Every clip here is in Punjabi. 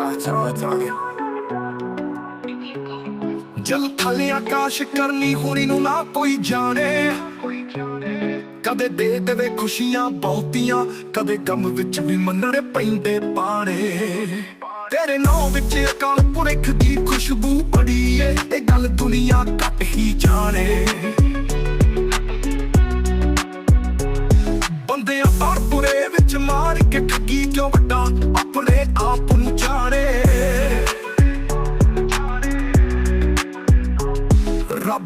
ਚਲੋ ਚਲੋ ਜਲ ਥਲੇ ਆਕਾਸ਼ ਕਰਨੀ ਹੋਣੀ ਨੂੰ ਨਾ ਕੋਈ ਜਾਣੇ। ਕਦੇ ਦੇ ਦੇਵੇ ਖੁਸ਼ੀਆਂ ਬਹੁਤੀਆਂ, ਕਦੇ ਗਮ ਵਿੱਚ ਵੀ ਮੰਨਣੇ ਪੈਂਦੇ ਪਾਣੇ। ਤੇਰੇ ਨਾਂ ਵਿੱਚ ਅਕਾਲ ਪੁਰਖ ਦੀ ਖੁਸ਼ਬੂ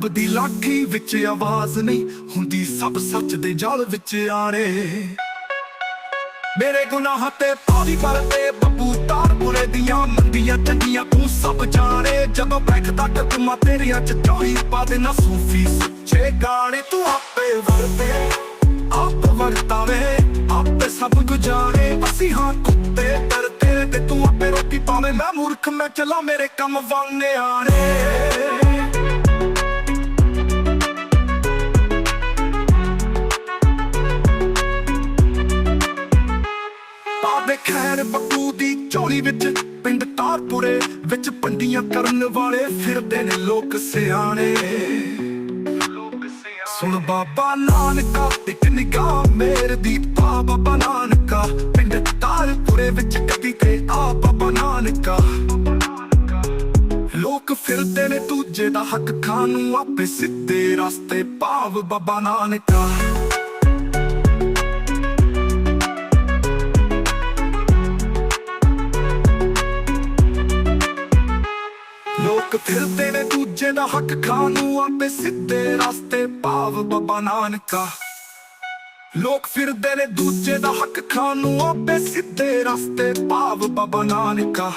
ਰੱਬ ਦੀ ਲਾਠੀ ਵਿੱਚ ਆਵਾਜ਼ ਨਹੀਂ ਹੁੰਦੀ, ਸਭ ਸੱਚ ਦੇ ਜਲ ਵਿੱਚ ਆਣੇ। ਮੇਰੇ ਗੁਨਾਹ ਤੇ ਪਾਦੀ ਪਰਦੇ ਬੱਬੂ ਤਾਰਪੁਰੇ ਦੀਆਂ ਮੰਦੀਆਂ ਚੰਗੀਆਂ ਤੂੰ ਸਭ ਜਾਣੇ। ਜਦੋਂ ਬੈਠਦਾ ਕਦਮਾਂ ਤੇਰੀਆਂ ਚ ਚੋਈ ਪਾ ਦੇ ਨਾ ਸੂਫੀ ਸੱਚੇ ਗਾਣੇ। ਤੂੰ ਆਪੇ ਵਰਤੇ, ਆਪ ਵਰਤਾਵੇ, ਆਪੇ ਸਭ ਗੁਜ਼ਾਰੇ ਅਸੀਂ ਹਾਂ ਕੁੱਤੇ ਡਰਦੇ ਤੇ ਤੂੰ ਆਪੇ ਰੋਟੀ ਪਾਵੇਂ। ਮੈਂ ਮੂਰਖ, ਮੈਂ ਚਲਾ ਮੇਰੇ ਕੰਮ ਵਾਂਨੇ ਆਣੇ ਖੈਰ ਦੀ ਝੋਲੀ ਵਿੱਚ, ਪਿੰਡ ਤਾਰਪੁਰੇ ਵਿੱਚ ਪੰਡੀਆਂ ਕਰਨ ਵਾਲੇ ਫਿਰਦੇ ਨੇ ਲੋਕ ਸਿਆਣੇ। ਸੁਣ ਬਾਬਾ ਨਾਨਕਾ, ਇੱਕ ਨਿਗਾਹ ਮੇਰ ਦੀ ਪਾ ਬਾਬਾ ਨਾਨਕਾ। ਪਿੰਡ ਤਾਰਪੁਰੇ ਵਿੱਚ ਕੱਢੀ ਤੇ ਆ ਬਾਬਾ ਨਾਨਕਾ। ਲੋਕ ਫਿਰਦੇ ਨੇ ਦੂਜੇ ਦਾ ਹੱਕ ਖਾਣ ਨੂੰ ਆਪੇ ਸਿੱਧੇ ਰਸਤੇ ਪਾਵ ਬਾਬਾ ਨਾਨਕਾ। ਲੋਕ ਫਿਰਦੇ ਨੇ ਦੂਜੇ ਦਾ ਹੱਕ ਖਾਣ ਨੂੰ ਆਪੇ ਸਿੱਧੇ ਰਸਤੇ ਪਾਵ ਬਾਬਾ ਨਾਨਕਾ। ਲੋਕ ਫਿਰਦੇ ਨੇ ਦੂਜੇ ਦਾ ਹੱਕ ਖਾਣ ਨੂੰ ਆਪੇ ਸਿੱਧੇ ਰਸਤੇ ਭਾਵ ਬਾਬਾ ਨਾਨਕਾ।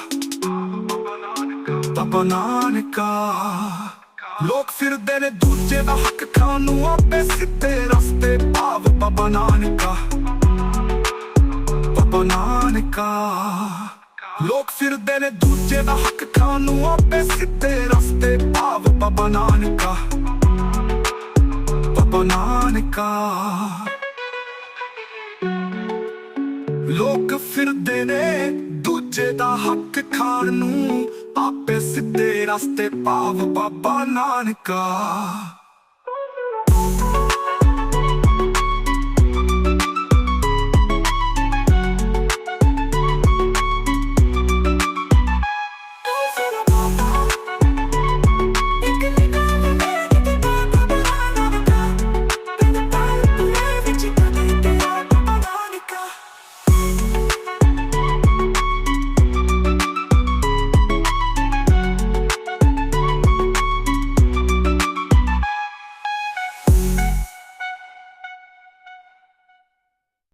ਬਾਬਾ ਨਾਨਕਾ। ਲੋਕ ਫਿਰਦੇ ਨੇ ਦੂਜੇ ਦਾ ਹੱਕ ਖਾਣ ਨੂੰ ਆਪੇ ਸਿੱਧੇ ਰਸਤੇ ਭਾਵ ਬਾਬਾ ਲੋਕ ਫਿਰਦੇ ਨੇ ਦੂਜੇ ਦਾ ਹੱਕ ਖਾਣ ਨੂੰ ਆਪੇ ਸਿੱਧੇ ਰਸਤੇ ਭਾਵ ਬਾਬਾ ਨਾਨਕਾ। ਬਾਬਾ ਨਾਨਕਾ। ਲੋਕ ਫਿਰਦੇ ਨੇ ਦੂਜੇ ਦਾ ਹੱਕ ਖਾਣ ਨੂੰ। ਆਪੇ ਸਿੱਧੇ ਰਸਤੇ ਪਾਵ ਬਾਬਾ ਨਾਨਕਾ।